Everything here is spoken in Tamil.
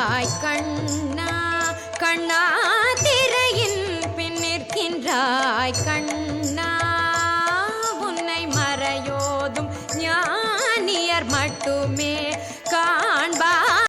நிற்கின்றாய் கண்ணா கண்ணா திரையின் பின் நிற்கின்றாய் கண்ணா. உன்னை மறையோதும் ஞானியர் மட்டுமே.